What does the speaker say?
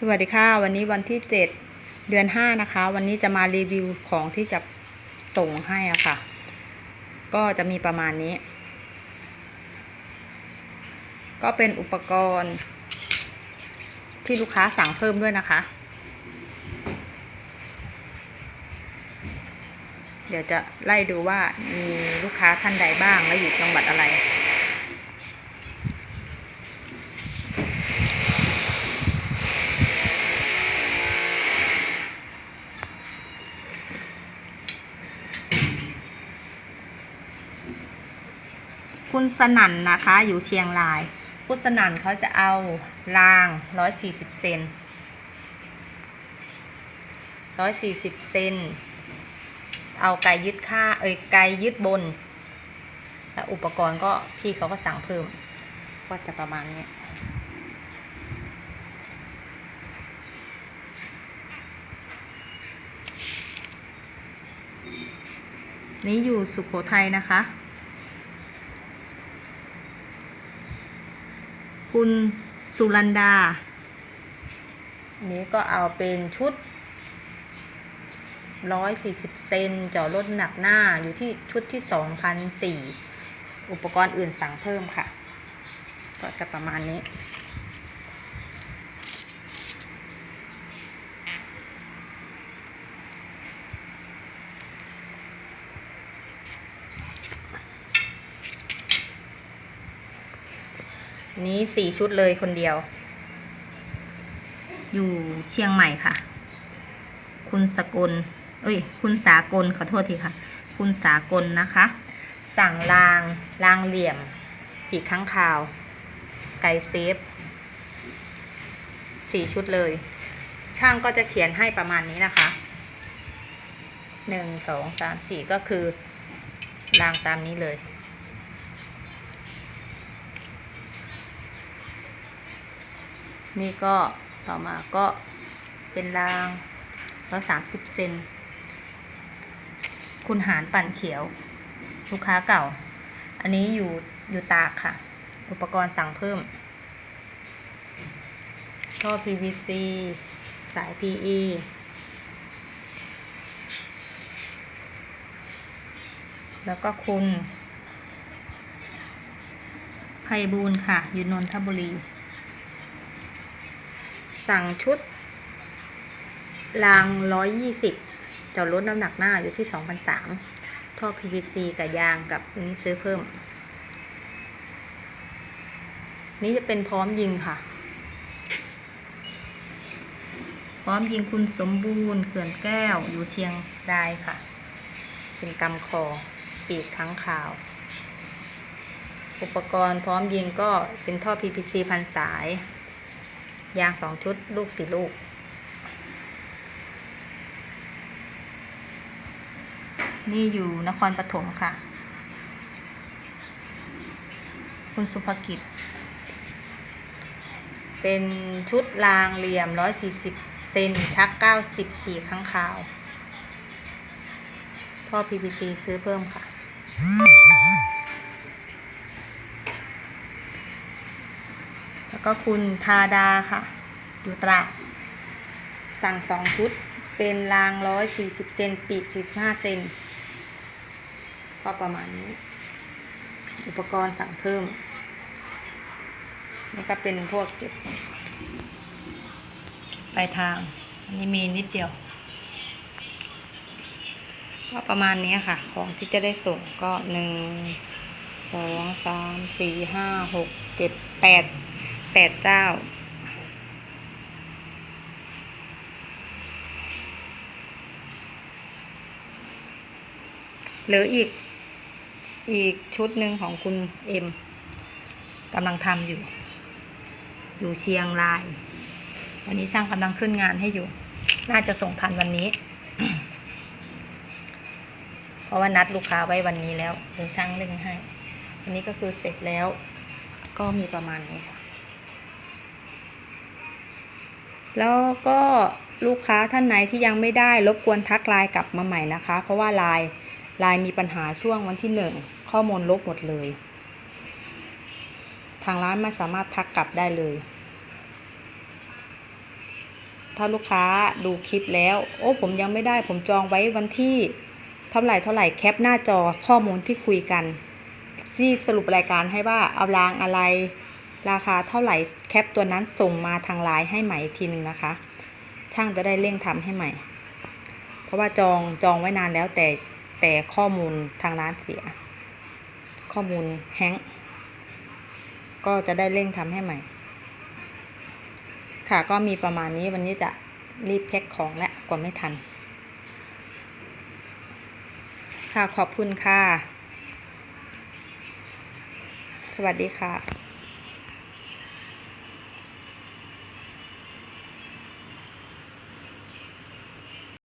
สวัสดีค่ะวันนี้วันที่ 7 เดือน 5 นะคะ วันนี้จะมารีวิวของที่จะส่งให้อะค่ะ ก็จะมีประมาณนี้ ก็เป็นอุปกรณ์ ที่ลูกค้าสั่งเพิ่มด้วยนะคะ เดี๋ยวจะไล่ดูว่ามีลูกค้าท่านใดบ้างและอยู่จังหวัดอะไร คุณสนั่นนะคะ อยู่เชียงราย คุณสนั่นเขาจะเอาราง140เซน140เซน เอาไกยึดค่าเอ้ยไกยึดบน และอุปกรณ์ก็พี่เขาก็สั่งเพิ่ม ก็จะประมาณนี้นี้อยู่สุขโขทัยนะคะ คุณสุรันดา นี้ก็เอาเป็นชุด 140 เซนจอรถหนักหน้าอยู่ที่ชุดที่ 2,004 อุปกรณ์อื่นสั่งเพิ่มค่ะ ก็จะประมาณนี้ นี้สี่ชุดเลยคนเดียว อยู่เชียงใหม่ค่ะ คุณสกลเอ้ย คุณสากลขอโทษทีค่ะ คุณสากลนะคะ สั่งรางรางเหลี่ยม ปีกข้างคาว ไกเซฟสี่ชุดเลย ช่างก็จะเขียนให้ประมาณนี้นะคะหนึ่งสองสามสี่ก็คือรางตามนี้เลย นี่ก็ต่อมาก็เป็นรางร้อยสามสิบเซนคุณหารปั่นเขียว ลูกค้าเก่า อันนี้อยู่อยู่ตากค่ะ อุปกรณ์สั่งเพิ่มท่อ PVC สาย PE แล้วก็คุณไพบูลค่ะ อยู่นนทบุรี สั่งชุดราง 120จอดรถน้ำหนักหน้าอยู่ที่ 2,003ท่อ PVC กับยางกับอันนี้ซื้อเพิ่ม นี่จะเป็นพร้อมยิงค่ะ พร้อมยิงคุณสมบูรณ์เขื่อนแก้วอยู่เชียงรายค่ะ เป็นกำคอ ปีกค้างขาว อุปกรณ์พร้อมยิงก็เป็นท่อ PVC พันสาย ยางสองชุด ลูกสี่ลูก นี่อยู่นครปฐมค่ะ คุณสุภกิจ เป็นชุดรางเหลี่ยม 140 เซนชัก 90 ปีข้างคาว ท่อ PVC ซื้อเพิ่มค่ะ ก็คุณทาดาค่ะ อยู่ตราดสั่งสองชุดเป็นรางร้อยสี่สิบเซนปีกสี่สิบห้าเซนก็ประมาณนี้ อุปกรณ์สั่งเพิ่ม นี่ก็เป็นพวกเก็บปลายทาง อันนี้มีนิดเดียว ก็ประมาณนี้ค่ะ ของที่จะได้ส่งก็หนึ่งสองสามสี่ห้าหกเจ็ดแปด แปดเจ้า เหลืออีก อีกชุดหนึ่งของคุณเอ็มกำลังทำอยู่ อยู่เชียงราย ตอนนี้ช่างกำลังขึ้นงานให้อยู่ น่าจะส่งทันวันนี้ เพราะว่านัดลูกค้าไว้วันนี้แล้วเดี๋ยวช่างเร่งให้ อันนี้ก็คือเสร็จแล้วก็มีประมาณนี้ค่ะ แล้วก็ลูกค้าท่านไหนที่ยังไม่ได้รบกวนทักไลน์กลับมาใหม่นะคะ เพราะว่าไลน์ไลน์มีปัญหาช่วงวันที่หนึ่งข้อมูลลบหมดเลย ทางร้านไม่สามารถทักกลับได้เลย ถ้าลูกค้าดูคลิปแล้ว โอ้ผมยังไม่ได้ผมจองไว้วันที่เท่าไหร่เท่าไหร่แคปหน้าจอข้อมูลที่คุยกันที่สรุปรายการให้ว่าเอารางอะไร ราคาเท่าไหร่แคปตัวนั้นส่งมาทางไลน์ให้ใหม่ทีหนึ่งนะคะ ช่างจะได้เร่งทำให้ใหม่ เพราะว่าจองจองไว้นานแล้วแต่แต่ข้อมูลทางร้านเสีย ข้อมูลแฮงก็จะได้เร่งทำให้ใหม่ ค่ะก็มีประมาณนี้วันนี้จะรีบแพ็คของและกว่าไม่ทัน ค่ะขอบคุณค่ะ สวัสดีค่ะ